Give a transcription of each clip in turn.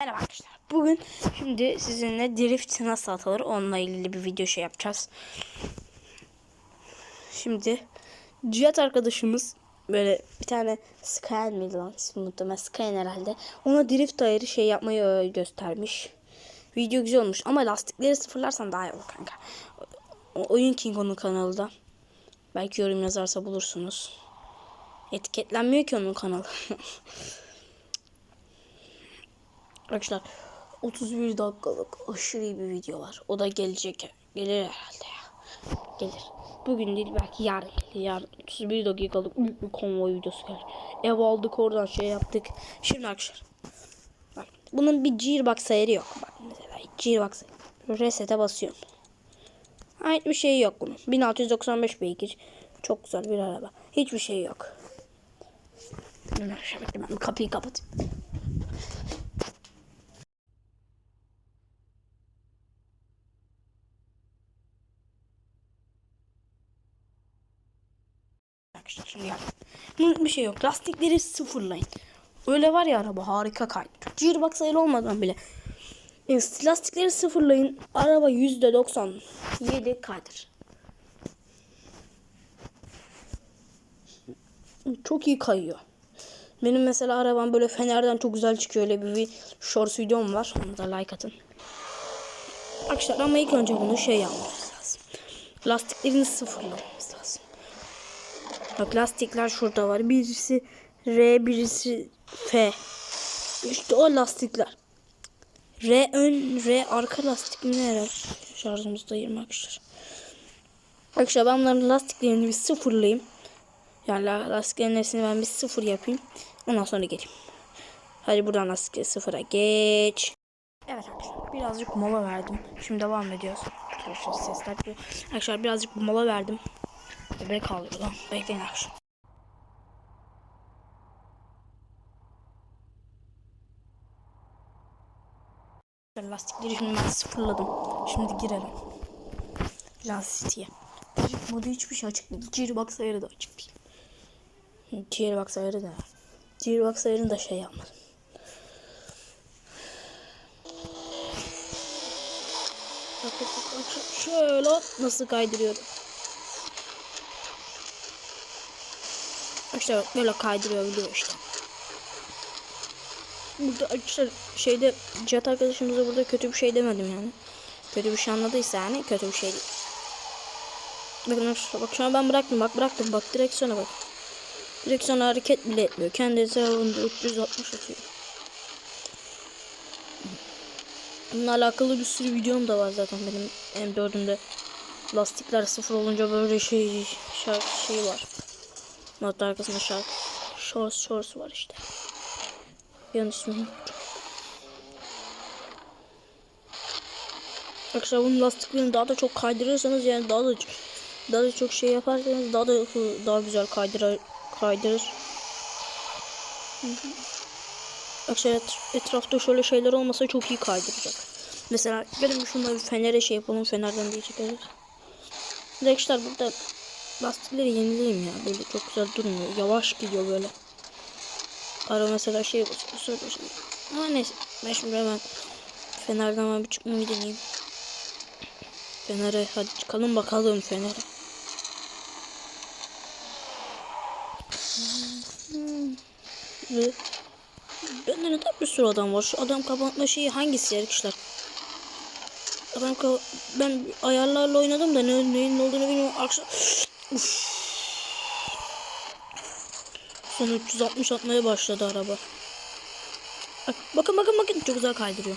Merhaba arkadaşlar. Bugün şimdi sizinle drift nasıl atılır onunla ilgili bir video şey yapacağız. Şimdi Cihat arkadaşımız böyle bir tane Skyline miydi lan ismi muhtemelen Skyline herhalde. Ona drift ayarı şey yapmayı göstermiş. Video güzel olmuş ama lastikleri sıfırlarsan daha iyi olur kanka. Oyun King onun kanalda. Belki yorum yazarsa bulursunuz. Etiketlenmiyor ki onun kanalı. Arkadaşlar 31 dakikalık aşırı bir video var. O da gelecek. Gelir herhalde ya. Gelir. Bugün değil belki yarın gelir. Yarın 31 dakikalık büyük bir konvoy videosu gelir. Ev aldık oradan şey yaptık. Şimdi arkadaşlar. Bak bunun bir gearbox ayarı yok. Bak mesela gearbox ayarı. Reset'e basıyorum. Ait bir şey yok bunun. 1695 beygir. Çok güzel bir araba. Hiçbir şey yok. Bekle ben kapıyı kapatayım. Bunun bir şey yok. Lastikleri sıfırlayın. Öyle var ya araba harika kaydırıyor. Gearbox ayarı olmadan bile. Yani lastikleri sıfırlayın. Araba %97 kaydır. Çok iyi kayıyor. Benim mesela arabam böyle fenerden çok güzel çıkıyor. Öyle bir shorts videom var. Onu da like atın. Arkadaşlar ama ilk önce bunu şey yapmamız lazım. Lastiklerini sıfırlamamız lazım. Bak lastikler şurada var. Birisi R, birisi F. İşte o lastikler. R ön, R arka lastik mi ne herhalde? Şarjımızda 20 arkadaşlar. Arkadaşlar ben bunların lastiklerini bir sıfırlayayım. Yani la- lastiklerin hepsini ben bir sıfır yapayım. Ondan sonra geleyim. Hadi buradan lastikleri sıfıra geç. Evet arkadaşlar birazcık mola verdim. Şimdi devam ediyoruz. Arkadaşlar sesler. Arkadaşlar birazcık mola verdim. Bebek ağlıyor lan. Bekleyin arkadaşlar. Lastikleri şimdi ben sıfırladım. Şimdi girelim. Drift modu hiçbir şey açık değil. Gearbox ayarı da açık değil. Gearbox ayarı da. Gearbox ayarını da şey yapmadım. Şöyle nasıl kaydırıyorum. İşte böyle kaydırıyor biliyor işte. Burada arkadaşlar şeyde Cihat arkadaşımıza burada kötü bir şey demedim yani. Kötü bir şey anladıysa yani kötü bir şey değil. Bakın bak şu an ben bıraktım bak bıraktım bak direksiyona bak. Direksiyon hareket bile etmiyor. Kendi hesabında 360 atıyor. Bununla alakalı bir sürü videom da var zaten benim M4'ümde. Lastikler sıfır olunca böyle şey şarkı şey var. Not arkasında şarkı. Shorts shorts var işte. Yan ismini. Arkadaşlar bunun lastiklerini daha da çok kaydırırsanız yani daha da daha da çok şey yaparsanız daha da daha güzel kaydırır kaydırır. Hı. Arkadaşlar et- etrafta şöyle şeyler olmasa çok iyi kaydıracak. Mesela gelin şunları fenere şey yapalım fenerden diye çekeriz. Arkadaşlar burada lastikleri yenileyim ya böyle çok güzel durmuyor. Yavaş gidiyor böyle. Ara mesela şey basıyor. Ama neyse ben şimdi hemen fenerden hemen bir çıkmayı deneyeyim. Fener'e hadi çıkalım bakalım Fener'e. Bende neden bir sürü adam var? Şu adam kapatma şeyi hangisi arkadaşlar? Adam ben ayarlarla oynadım da ne, neyin ne olduğunu bilmiyorum. Arkadaşlar Uf. Son 360 atmaya başladı araba. Bak, bakın bakın bakın çok güzel kaydırıyor.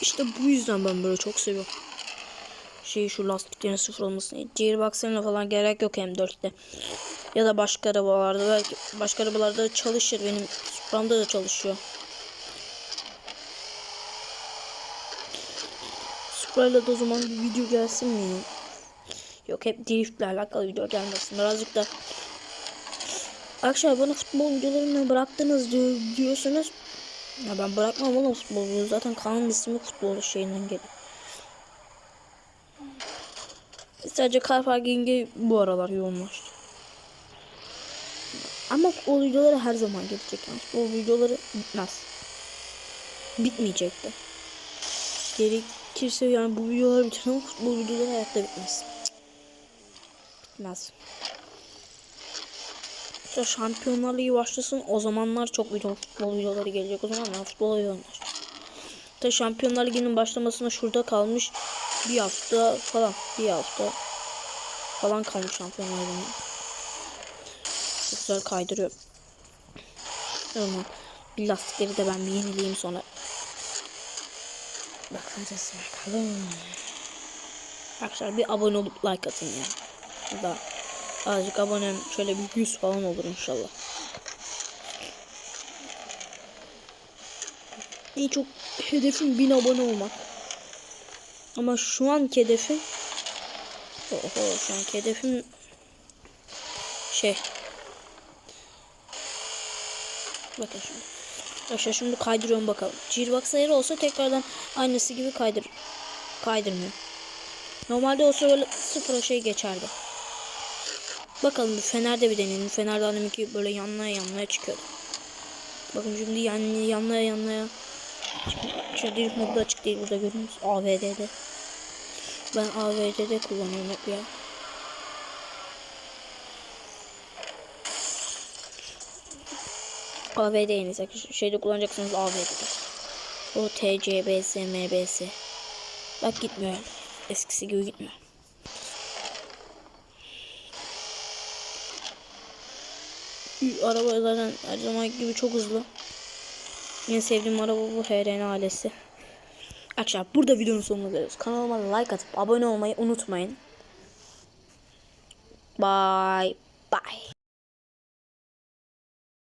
İşte bu yüzden ben böyle çok seviyorum. Şey şu lastiklerin sıfır olmasını. Gearbox'larına falan gerek yok M4'te. Ya da başka arabalarda belki başka arabalarda çalışır. Benim Supra'mda da çalışıyor. Supra'yla da o zaman bir video gelsin mi? Yok hep driftle alakalı video gelmesin. Birazcık da Arkadaşlar bana futbol videolarını bıraktınız diyor, diyorsunuz. Ya ben bırakmam oğlum futbol videoları. Zaten kanalın ismi futbol şeyinden geliyor. Sadece car parking'e bu aralar yoğunlaştı. Ama o videoları her zaman gelecek yani. O videoları bitmez. Bitmeyecek de. Gerekirse yani bu videoları bitirelim. Bu videolar hayatta bitmez. Bitmez. İşte Şampiyonlar Ligi başlasın. O zamanlar çok video, futbol videoları gelecek. O zamanlar futbol oynuyorlar. Tabi Şampiyonlar Ligi'nin başlamasına şurada kalmış bir hafta falan. Bir hafta falan kalmış Şampiyonlar Ligi'ne. Çok güzel kaydırıyor. O zaman bir lastikleri de ben bir yenileyim sonra. Bakacağız bakalım. Arkadaşlar bir abone olup like atın ya. Da azıcık abonem şöyle bir 100 falan olur inşallah. En çok hedefim 1000 abone olmak. Ama şu anki hedefim Oho şu anki hedefim şey Bakın şimdi. Arkadaşlar şimdi kaydırıyorum bakalım. Gearbox ayarı olsa tekrardan aynısı gibi kaydır kaydırmıyor. Normalde olsa böyle sıfıra şey geçerdi. Bakalım Fener'de bir deneyelim. Fener'de anneminki böyle yanlaya yanlaya çıkıyordu. Bakın şimdi yan, yanlaya yanlaya Şöyle drift modda açık değil burada görüyorsunuz. AVD'de. Ben AVD'de kullanıyorum hep ya. AVD en iyisi. Şeyde kullanacaksınız AVD'de. O TCBS, MBS. Bak gitmiyor. Eskisi gibi gitmiyor. Araba zaten her zaman gibi çok hızlı. En sevdiğim araba bu HRN ailesi. Arkadaşlar burada videonun sonuna geliyoruz. Kanalıma like atıp abone olmayı unutmayın. Bye bye.